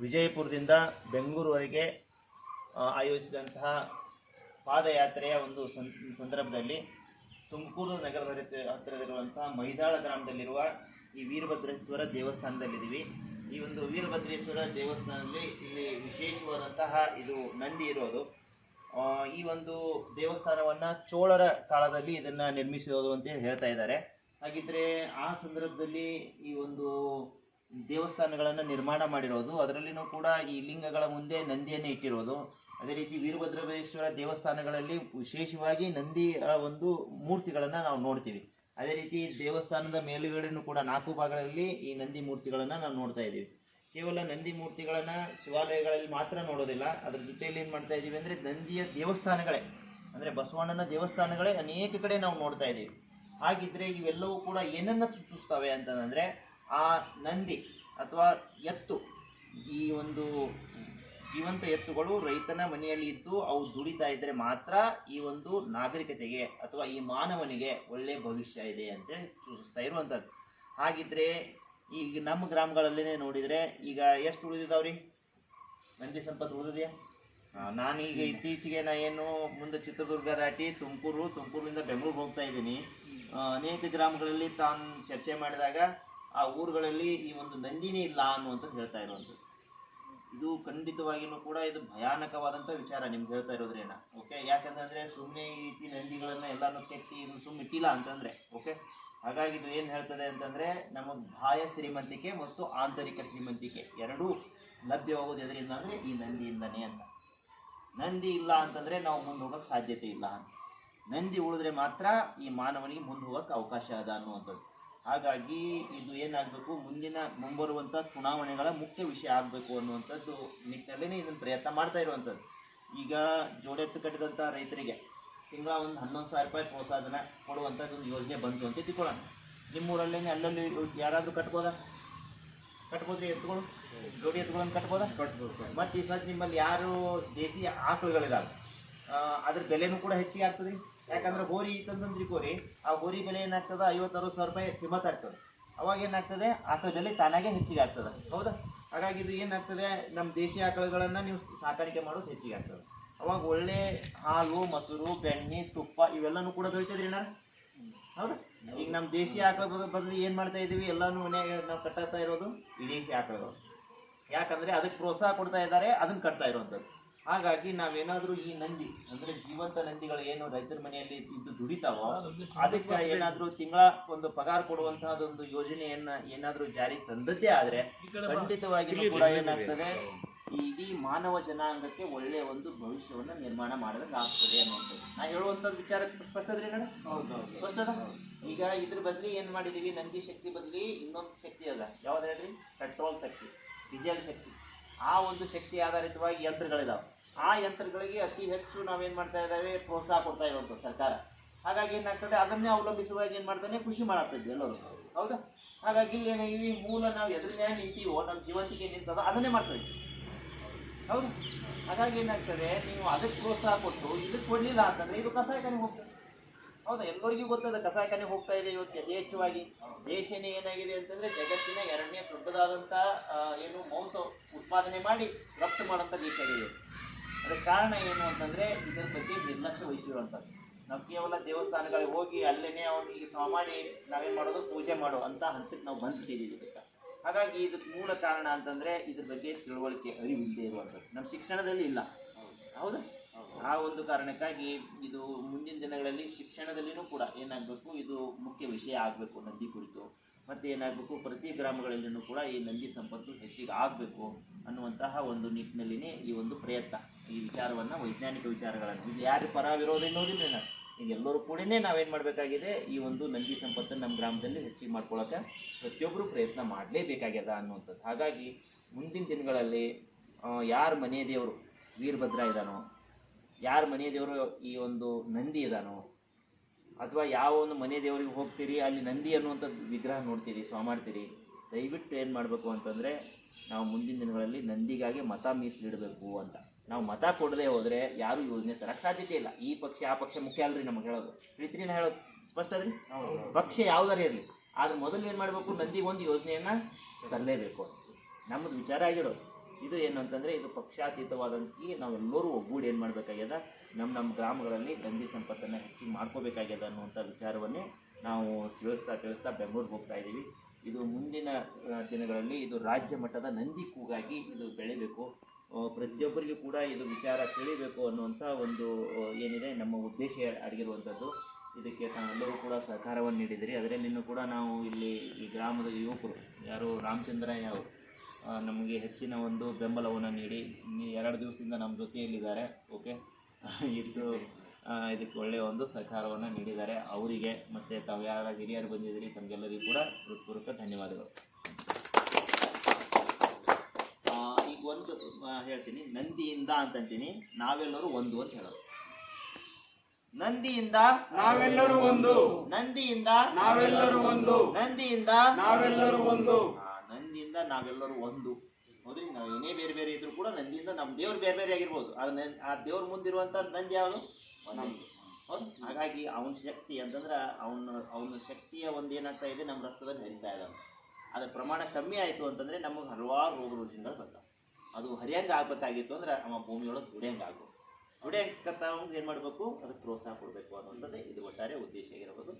ವಿಜಯಪುರದಿಂದ ಬೆಂಗಳೂರುವರೆಗೆ ಆಯೋಜಿಸಿದಂತಹ ಪಾದಯಾತ್ರೆಯ ಒಂದು ಸಂದರ್ಭದಲ್ಲಿ ತುಮಕೂರು ನಗರದ ಹತ್ತಿರ- ಹತ್ತಿರದಲ್ಲಿರುವಂತಹ ಮೈದಾಳ ಗ್ರಾಮದಲ್ಲಿರುವ ಈ ವೀರಭದ್ರೇಶ್ವರ ದೇವಸ್ಥಾನದಲ್ಲಿದ್ದೀವಿ. ಈ ಒಂದು ವೀರಭದ್ರೇಶ್ವರ ದೇವಸ್ಥಾನದಲ್ಲಿ ಇಲ್ಲಿ ವಿಶೇಷವಾದಂತಹ ಇದು ನಂದಿ ಇರೋದು. ಈ ಒಂದು ದೇವಸ್ಥಾನವನ್ನು ಚೋಳರ ಕಾಲದಲ್ಲಿ ಇದನ್ನು ನಿರ್ಮಿಸಿರೋದು ಅಂತ ಹೇಳ್ತಾ ಇದ್ದಾರೆ. ಹಾಗಿದ್ರೆ ಆ ಸಂದರ್ಭದಲ್ಲಿ ಈ ಒಂದು ದೇವಸ್ಥಾನಗಳನ್ನ ನಿರ್ಮಾಣ ಮಾಡಿರೋದು. ಅದರಲ್ಲಿನೂ ಕೂಡ ಈ ಲಿಂಗಗಳ ಮುಂದೆ ನಂದಿಯನ್ನು ಇಟ್ಟಿರೋದು. ಅದೇ ರೀತಿ ವೀರಭದ್ರೇಶ್ವರ ದೇವಸ್ಥಾನಗಳಲ್ಲಿ ವಿಶೇಷವಾಗಿ ನಂದಿ ಒಂದು ಮೂರ್ತಿಗಳನ್ನು ನಾವು ನೋಡ್ತೀವಿ. ಅದೇ ರೀತಿ ದೇವಸ್ಥಾನದ ಮೇಲುಗಡೆನೂ ಕೂಡ ನಾಲ್ಕು ಭಾಗಗಳಲ್ಲಿ ಈ ನಂದಿ ಮೂರ್ತಿಗಳನ್ನು ನಾವು ನೋಡ್ತಾ ಇದ್ದೀವಿ. ಕೇವಲ ನಂದಿ ಮೂರ್ತಿಗಳನ್ನು ಶಿವಾಲಯಗಳಲ್ಲಿ ಮಾತ್ರ ನೋಡೋದಿಲ್ಲ. ಅದರ ಜೊತೆಯಲ್ಲಿ ಏನು ಮಾಡ್ತಾ ಇದ್ದೀವಿ ಅಂದರೆ ನಂದಿಯ ದೇವಸ್ಥಾನಗಳೇ, ಅಂದರೆ ಬಸವಣ್ಣನ ದೇವಸ್ಥಾನಗಳೇ ಅನೇಕ ಕಡೆ ನಾವು ನೋಡ್ತಾ ಇದ್ದೀವಿ. ಹಾಗಿದ್ರೆ ಇವೆಲ್ಲವೂ ಕೂಡ ಏನನ್ನ ಸೂಚಿಸ್ತವೆ ಅಂತಂದ್ರೆ ಆ ನಂದಿ ಅಥವಾ ಎತ್ತು ಈ ಒಂದು ಜೀವಂತ ಎತ್ತುಗಳು ರೈತನ ಮನೆಯಲ್ಲಿ ಇದ್ದು ಅವು ದುಡಿತಾ ಇದ್ದರೆ ಮಾತ್ರ ಈ ಒಂದು ನಾಗರಿಕತೆಗೆ ಅಥವಾ ಈ ಮಾನವನಿಗೆ ಒಳ್ಳೆ ಭವಿಷ್ಯ ಇದೆ ಅಂತೇಳಿ ಸೂಚಿಸ್ತಾ ಇರುವಂಥದ್ದು. ಹಾಗಿದ್ರೆ ಈಗ ನಮ್ಮ ಗ್ರಾಮಗಳಲ್ಲೇ ನೋಡಿದರೆ ಈಗ ಎಷ್ಟು ಉಳಿದಿದ್ದಾವ್ರಿ ನಂದಿ ಸಂಪತ್ತು ಉಳಿದಿದೆಯಾ? ನಾನೀಗ ಇತ್ತೀಚೆಗೆ ನಾ ಏನು ಮುಂದೆ ಚಿತ್ರದುರ್ಗ ದಾಟಿ ತುಮಕೂರು ತುಮಕೂರಿನಿಂದ ಬೆಂಗಳೂರು ಹೋಗ್ತಾ ಇದ್ದೀನಿ. ಅನೇಕ ಗ್ರಾಮಗಳಲ್ಲಿ ತಾನು ಚರ್ಚೆ ಮಾಡಿದಾಗ ಆ ಊರುಗಳಲ್ಲಿ ಈ ಒಂದು ನಂದಿನೇ ಇಲ್ಲ ಅನ್ನುವಂಥದ್ದು ಹೇಳ್ತಾ ಇರುವಂಥದ್ದು. ಇದು ಖಂಡಿತವಾಗಿಯೂ ಕೂಡ ಇದು ಭಯಾನಕವಾದಂಥ ವಿಚಾರ ನಿಮ್ಗೆ ಹೇಳ್ತಾ ಇರೋದ್ರೇನ ಓಕೆ ಯಾಕಂತಂದರೆ ಸುಮ್ಮನೆ ಈ ರೀತಿ ನಂದಿಗಳನ್ನ ಎಲ್ಲಾನು ಕೆತ್ತಿ ಇದು ಸುಮ್ಮನೆ ಇಟ್ಟಿಲ್ಲ ಅಂತಂದ್ರೆ ಓಕೆ ಹಾಗಾಗಿ ಇದು ಏನು ಹೇಳ್ತದೆ ಅಂತಂದ್ರೆ ನಮಗೆ ಬಾಹ್ಯ ಶ್ರೀಮಂತಿಕೆ ಮತ್ತು ಆಂತರಿಕ ಶ್ರೀಮಂತಿಕೆ ಎರಡೂ ಲಭ್ಯವಾಗೋದು ಎದರಿಂದ ಅಂದರೆ ಈ ನಂದಿಯಿಂದನೇ ಅಂತ. ನಂದಿ ಇಲ್ಲ ಅಂತಂದ್ರೆ ನಾವು ಮುಂದೆ ಹೋಗಕ್ಕೆ ಸಾಧ್ಯತೆ ಇಲ್ಲ ನಂದಿ ಉಳಿದ್ರೆ ಮಾತ್ರ ಈ ಮಾನವನಿಗೆ ಮುಂದೆ ಹೋಗೋಕ್ಕೆ ಅವಕಾಶ ಅದ ಅನ್ನುವಂಥದ್ದು. ಹಾಗಾಗಿ ಇದು ಏನಾಗಬೇಕು ಮುಂದಿನ ಮುಂಬರುವಂಥ ಚುನಾವಣೆಗಳ ಮುಖ್ಯ ವಿಷಯ ಆಗಬೇಕು ಅನ್ನುವಂಥದ್ದು ನಿಟ್ಟಿನಲ್ಲೇ ಇದನ್ನು ಪ್ರಯತ್ನ ಮಾಡ್ತಾ ಇರುವಂಥದ್ದು. ಈಗ ಜೋಡೆತ್ತು ಕಟ್ಟಿದಂಥ ರೈತರಿಗೆ ತಿಂಗಳ ಒಂದು ಹನ್ನೊಂದು ಸಾವಿರ ರೂಪಾಯಿ ಪ್ರೋತ್ಸಾಹನ ಕೊಡುವಂಥದ್ದು ಒಂದು ಯೋಜನೆ ಬಂತು ಅಂತ ತಿಳ್ಕೊಳ್ಳೋಣ. ನಿಮ್ಮೂರಲ್ಲೇ ಅಲ್ಲಲ್ಲಿ ಯಾರಾದರೂ ಕಟ್ಬೋದಾ? ಕಟ್ಬೋದ್ರಿ ಎತ್ತುಗಳು? ಜೋಡಿ ಎತ್ತುಗಳನ್ನು ಕಟ್ಬೋದಾ? ಕಟ್ಬೋದು ಮತ್ತು ಈ ಸತಿ ನಿಮ್ಮಲ್ಲಿ ಯಾರು ದೇಸಿ ಆಕಳುಗಳಿದಾವೆ ಅದ್ರ ಬೆಲೆನೂ ಕೂಡ ಹೆಚ್ಚಿಗೆ ಆಗ್ತದೆ. ಯಾಕಂದ್ರೆ ಹೋರಿ ಇತ್ತಂದ್ರಿ ಕೋರಿ, ಆ ಗೋರಿ ಬೆಲೆ ಏನಾಗ್ತದೆ? ಐವತ್ತು ಸಾವಿರ ರೂಪಾಯಿ ಕಿಮ್ಮತ್ ಆಗ್ತದೆ ಅವಾಗ ಏನಾಗ್ತದೆ? ಆಕಳ ಬೆಲೆ ತಾನಾಗೆ ಹೆಚ್ಚಿಗೆ ಆಗ್ತದೆ ಹೌದಾ? ಹಾಗಾಗಿ ಇದು ಏನಾಗ್ತದೆ? ನಮ್ಮ ದೇಶಿ ಆಕಳುಗಳನ್ನು ನೀವು ಸಾಕಾಣಿಕೆ ಮಾಡೋದು ಹೆಚ್ಚಿಗೆ ಆಗ್ತದೆ ಅವಾಗ ಒಳ್ಳೆ ಹಾಲು, ಮೊಸರು, ಬೆಣ್ಣೆ, ತುಪ್ಪ ಇವೆಲ್ಲನೂ ಕೂಡ ದೊರೀತದ್ರಿ ನಾನು ಹೌದಾ? ಈಗ ನಮ್ಮ ದೇಶಿ ಆಕಳ ಬದಲು ಏನು ಮಾಡ್ತಾ ಇದ್ದೀವಿ ಎಲ್ಲಾನು ಮನೆಯಾಗ ನಾವು ಕಟ್ಟಾಗ್ತಾ ಇರೋದು ವಿದೇಶಿ ಆಕಳುಗಳು. ಯಾಕಂದ್ರೆ ಅದಕ್ಕೆ ಪ್ರೋತ್ಸಾಹ ಕೊಡ್ತಾ ಇದ್ದಾರೆ ಅದನ್ನ ಕಟ್ತಾ ಇರುವಂಥದ್ದು ಹಾಗಾಗಿ ನಾವೇನಾದ್ರೂ ಈ ನಂದಿ ಅಂದ್ರೆ ಜೀವಂತ ನಂದಿಗಳು ಏನು ರೈತರ ಮನೆಯಲ್ಲಿ ಇದ್ದು ದುಡಿತಾವೋ ಅದಕ್ಕೆ ಏನಾದ್ರೂ ತಿಂಗಳ ಒಂದು ಪಗಾರ ಕೊಡುವಂತಹದೊಂದು ಯೋಜನೆಯನ್ನ ಏನಾದ್ರೂ ಜಾರಿ ತಂದದ್ದೇ ಆದ್ರೆ ಖಂಡಿತವಾಗಿಯೂ ಕೂಡ ಏನಾಗ್ತದೆ ಈ ಇಡೀ ಮಾನವ ಜನಾಂಗಕ್ಕೆ ಒಳ್ಳೆಯ ಒಂದು ಭವಿಷ್ಯವನ್ನ ನಿರ್ಮಾಣ ಮಾಡೋದಕ್ಕೆ ಆಗ್ತದೆ ಅನ್ನುವಂಥದ್ದು. ನಾ ಹೇಳುವಂಥದ್ದು ವಿಚಾರ ಸ್ಪಷ್ಟದ್ರಿ ಮೇಡಮ್ ಸ್ಪಷ್ಟ ಸ್ಪಷ್ಟದ ಈಗ ಇದ್ರ ಬದಲಿ ಏನ್ ಮಾಡಿದೀವಿ ನಂದಿ ಶಕ್ತಿ ಬದಲಿ ಇನ್ನೊಂದು ಶಕ್ತಿ ಅದ. ಯಾವ್ದು ಹೇಳ್ರಿ? ಪೆಟ್ರೋಲ್ ಶಕ್ತಿ ಡೀಸೆಲ್ ಶಕ್ತಿ. ಆ ಒಂದು ಶಕ್ತಿ ಆಧಾರಿತವಾಗಿ ಯಂತ್ರಗಳಿದಾವೆ. ಆ ಯಂತ್ರಗಳಿಗೆ ಅತಿ ಹೆಚ್ಚು ನಾವೇನು ಮಾಡ್ತಾ ಇದ್ದಾವೆ? ಪ್ರೋತ್ಸಾಹ ಕೊಡ್ತಾ ಇರೋದು ಸರ್ಕಾರ. ಹಾಗಾಗಿ ಏನಾಗ್ತದೆ? ಅದನ್ನೇ ಅವಲಂಬಿಸುವಾಗ ಏನು ಮಾಡ್ತಾನೆ? ಖುಷಿ ಮಾಡಾಗ್ತದೆ ಎಲ್ಲರೂ. ಹೌದಾ? ಹಾಗಾಗಿ ಇಲ್ಲಿ ಏನಾಗಿ ಮೂಲ ನಾವು ಎದುರಿನ ನಿಂತೀವೋ ನಮ್ಮ ಜೀವಂತಿಗೆ ನಿಂತದ ಅದನ್ನೇ ಮಾಡ್ತಾ ಇದ್ದೀವಿ ಹೌದು? ಹಾಗಾಗಿ ಏನಾಗ್ತದೆ? ನೀವು ಅದಕ್ಕೆ ಪ್ರೋತ್ಸಾಹ ಕೊಟ್ಟು ಇದಕ್ಕೆ ಕೊಡಲಿಲ್ಲ ಅಂತಂದ್ರೆ ಇದು ಕಸಾಯಖಾನೆ ಹೋಗ್ತದೆ. ಹೌದಾ? ಎಲ್ಲರಿಗೂ ಗೊತ್ತದೆ ಕಸಾಯಖಾನೆ ಹೋಗ್ತಾ ಇದೆ ಇವತ್ತು ಯಥೇಚ್ಛವಾಗಿ. ದೇಶನೇ ಏನಾಗಿದೆ ಅಂತಂದ್ರೆ ಜಗತ್ತಿನ ಎರಡನೇ ದೊಡ್ಡದಾದಂಥ ಏನು ಮಾಂಸ ಉತ್ಪಾದನೆ ಮಾಡಿ ರಫ್ತು ಮಾಡೋಂಥ ದೇಶ ಅದಕ್ಕೆ ಕಾರಣ ಏನು ಅಂತಂದ್ರೆ ಇದರ ಬಗ್ಗೆ ನಿರ್ಲಕ್ಷ್ಯ ವಹಿಸಿರುವಂಥದ್ದು. ನಾವು ಕೇವಲ ದೇವಸ್ಥಾನಗಳಿಗೆ ಹೋಗಿ ಅಲ್ಲೇನೆ ಅವನಿಗೆ ಸ್ವ ಮಾಡಿ ನಾವೇನ್ ಮಾಡೋದು? ಪೂಜೆ ಮಾಡೋ ಅಂತ ಹಂತಕ್ಕೆ ನಾವು ಬಂದ್ಬಿಟ್ಟಿದ್ದೀವಿ ಇದಕ್ಕೆ ಹಾಗಾಗಿ ಇದಕ್ಕೆ ಮೂಲ ಕಾರಣ ಅಂತಂದ್ರೆ ಇದ್ರ ಬಗ್ಗೆ ತಿಳುವಳಿಕೆ ಅರಿವಿಲ್ಲದೆ ಇರುವಂಥದ್ದು. ನಮ್ಮ ಶಿಕ್ಷಣದಲ್ಲಿ ಇಲ್ಲ. ಹೌದಾ? ಆ ಒಂದು ಕಾರಣಕ್ಕಾಗಿ ಇದು ಮುಂದಿನ ದಿನಗಳಲ್ಲಿ ಶಿಕ್ಷಣದಲ್ಲಿನೂ ಕೂಡ ಏನಾಗಬೇಕು? ಇದು ಮುಖ್ಯ ವಿಷಯ ಆಗಬೇಕು ನಂದಿ ಕುರಿತು. ಮತ್ತು ಏನಾಗಬೇಕು ಪ್ರತಿ ಗ್ರಾಮಗಳಲ್ಲಿನೂ ಕೂಡ ಈ ನಂದಿ ಸಂಪತ್ತು ಹೆಚ್ಚಿಗೆ ಆಗಬೇಕು ಅನ್ನುವಂತಹ ಒಂದು ನಿಟ್ಟಿನಲ್ಲಿನೇ ಈ ಒಂದು ಪ್ರಯತ್ನ. ಈ ವಿಚಾರವನ್ನು ವೈಜ್ಞಾನಿಕ ವಿಚಾರಗಳನ್ನು. ಇಲ್ಲಿ ಯಾರು ಪರ ವಿರೋಧ ಎನ್ನುವುದಿಲ್ಲ ನಾನು. ಎಲ್ಲರೂ ಕೂಡನೇ ನಾವೇನು ಮಾಡಬೇಕಾಗಿದೆ? ಈ ಒಂದು ನಂದಿ ಸಂಪತ್ತನ್ನು ನಮ್ಮ ಗ್ರಾಮದಲ್ಲಿ ಹೆಚ್ಚಿಗೆ ಮಾಡ್ಕೊಳ್ಳೋಕೆ ಪ್ರತಿಯೊಬ್ಬರು ಪ್ರಯತ್ನ ಮಾಡಲೇಬೇಕಾಗ್ಯದ ಅನ್ನುವಂಥದ್ದು. ಹಾಗಾಗಿ ಮುಂದಿನ ದಿನಗಳಲ್ಲಿ ಯಾರು ಮನೆ ದೇವರು ವೀರಭದ್ರ ಇದ್ದಾನೋ ಯಾರ ಮನೆಯ ದೇವರು ಈ ಒಂದು ನಂದಿ ಇದಾನೋ ಅಥವಾ ಯಾವ ಒಂದು ಮನೆ ದೇವರಿಗೆ ಹೋಗ್ತೀರಿ, ಅಲ್ಲಿ ನಂದಿ ಅನ್ನುವಂಥದ್ದು ವಿಗ್ರಹ ನೋಡ್ತೀರಿ ಸ್ವ ಮಾಡ್ತೀರಿ ದಯವಿಟ್ಟು ಏನು ಮಾಡಬೇಕು ಅಂತಂದರೆ ನಾವು ಮುಂದಿನ ದಿನಗಳಲ್ಲಿ ನಂದಿಗಾಗಿ ಮತ ಮೀಸಲಿಡಬೇಕು ಅಂತ. ನಾವು ಮತ ಕೊಡದೆ ಹೋದರೆ ಯಾರು ಯೋಜನೆ ತರಕ್ಕೆ ಸಾಧ್ಯತೆ ಇಲ್ಲ. ಈ ಪಕ್ಷ, ಆ ಪಕ್ಷ ಮುಖ್ಯ ಅಲ್ರಿ ನಮಗೆ ಹೇಳೋದು. ಪ್ರೀತಿನ ಹೇಳೋದು. ಸ್ಪಷ್ಟ ಅದ್ರಿ ಪಕ್ಷ ಯಾವ್ದಾರು ಇರಲಿ. ಆದ್ರೆ ಮೊದಲು ಏನು ಮಾಡಬೇಕು? ನಂದಿಗೆ ಒಂದು ಯೋಜನೆಯನ್ನ ತರಲೇಬೇಕು ನಮ್ಮದು ವಿಚಾರ ಆಗಿರೋದು. ಇದು ಏನು ಅಂತಂದರೆ, ಇದು ಪಕ್ಷಾತೀತವಾದಂತೆ ನಾವೆಲ್ಲರೂ ಒಗ್ಗೂಡಿ ಏನು ಮಾಡಬೇಕಾಗ್ಯದ? ನಮ್ಮ ನಮ್ಮ ಗ್ರಾಮಗಳಲ್ಲಿ ನಂದಿ ಸಂಪತ್ತನ್ನು ಹೆಚ್ಚಿಗೆ ಮಾಡ್ಕೋಬೇಕಾಗ್ಯದ ಅನ್ನುವಂಥ ವಿಚಾರವನ್ನೇ ನಾವು ತಿಳಿಸ್ತಾ ತಿಳಿಸ್ತಾ ಬೆಂಗಳೂರಿಗೆ ಹೋಗ್ತಾ ಇದ್ದೀವಿ ಇದು ಮುಂದಿನ ದಿನಗಳಲ್ಲಿ ಇದು ರಾಜ್ಯ ಮಟ್ಟದ ನಂದಿ ಕೂಗಾಗಿ ಇದು ಬೆಳಿಬೇಕು. ಪ್ರತಿಯೊಬ್ಬರಿಗೂ ಕೂಡ ಇದು ವಿಚಾರ ತಿಳಿಬೇಕು ಅನ್ನುವಂಥ ಒಂದು ಏನಿದೆ ನಮ್ಮ ಉದ್ದೇಶ ಅಡಗಿರುವಂಥದ್ದು ಇದಕ್ಕೆ ತಾವೆಲ್ಲರೂ ಕೂಡ ಸಹಕಾರವನ್ನು ನೀಡಿದಿರಿ. ಅದರಲ್ಲಿನೂ ಕೂಡ ನಾವು ಇಲ್ಲಿ ಈ ಗ್ರಾಮದ ಯುವಕರು, ಯಾರು ರಾಮಚಂದ್ರಯ್ಯ ಅವರು ನಮಗೆ ಹೆಚ್ಚಿನ ಒಂದು ಬೆಂಬಲವನ್ನು ನೀಡಿ. ಎರಡು ದಿವಸದಿಂದ ನಮ್ಮ ಜೊತೆಯಲ್ಲಿದ್ದಾರೆ ಓಕೆ? ಇದು ಇದಕ್ಕೆ ಒಳ್ಳೆಯ ಒಂದು ಸಹಕಾರವನ್ನು ನೀಡಿದ್ದಾರೆ ಅವರಿಗೆ ಮತ್ತು ತಾವು ಯಾರ ಹಿರಿಯರು ಬಂದಿದ್ದೀರಿ ತಮಗೆಲ್ಲರಿಗೂ ಕೂಡ ಹೃತ್ಪೂರ್ವಕ ಧನ್ಯವಾದಗಳು. ಈಗ ಒಂದು ಹೇಳ್ತೀನಿ. ನಂದಿಯಿಂದ ಅಂತಂತೀನಿ. ನಾವೆಲ್ಲರೂ ಒಂದು ಅಂತ ಹೇಳೋದು. ನಂದಿಯಿಂದ ನಾವೆಲ್ಲರೂ ಒಂದು. ನಂದಿಯಿಂದ ನಾವೆಲ್ಲರೂ ಒಂದು. ನಂದಿಯಿಂದ ನಾವೆಲ್ಲರೂ ಒಂದು. ನಂದಿಯಿಂದ ನಾವೆಲ್ಲರೂ ಒಂದು. ಹೌದ್ರಿ? ನಾವು ಏನೇ ಬೇರೆ ಬೇರೆ ಇದ್ರು ಕೂಡ ನಂದಿಯಿಂದ ನಮ್ಮ ದೇವ್ರು ಬೇರೆ ಬೇರೆ ಆಗಿರ್ಬೋದು. ಅದು ಆ ದೇವ್ರ ಮುಂದಿರುವಂಥ ನಂದಿ ಯಾವುದು? ಒಂದೇ. ಹೌದು? ಹಾಗಾಗಿ ಅವನ ಶಕ್ತಿ ಅಂತಂದ್ರೆ ಅವನ ಅವನ ಶಕ್ತಿಯ ಒಂದು ಏನಾಗ್ತಾ ಇದೆ ನಮ್ಮ ರಕ್ತದಲ್ಲಿ ಹರಿತಾ ಇದೆ ಅದರ ಪ್ರಮಾಣ ಕಮ್ಮಿ ಆಯಿತು ಅಂತಂದ್ರೆ ನಮಗೆ ಹಲವಾರು ರೋಗ ರುಜಿನಗಳು ಬರ್ತಾವೆ. ಅದು ಹರಿಯಂಗ ಆಗ್ಬೇಕಾಗಿತ್ತು ಅಂದ್ರೆ ಅವ ಭೂಮಿಯೊಳಗೆ ದುಡಿಯಂಗ ಆಗ್ಬೇಕು. ಕತ್ತ ಏನು ಮಾಡಬೇಕು? ಅದಕ್ಕೆ ಪ್ರೋತ್ಸಾಹ ಕೊಡಬೇಕು ಅನ್ನೋಂಥದ್ದೇ ಇದು ಒಟ್ಟಾರೆ ಉದ್ದೇಶ ಆಗಿರಬಹುದು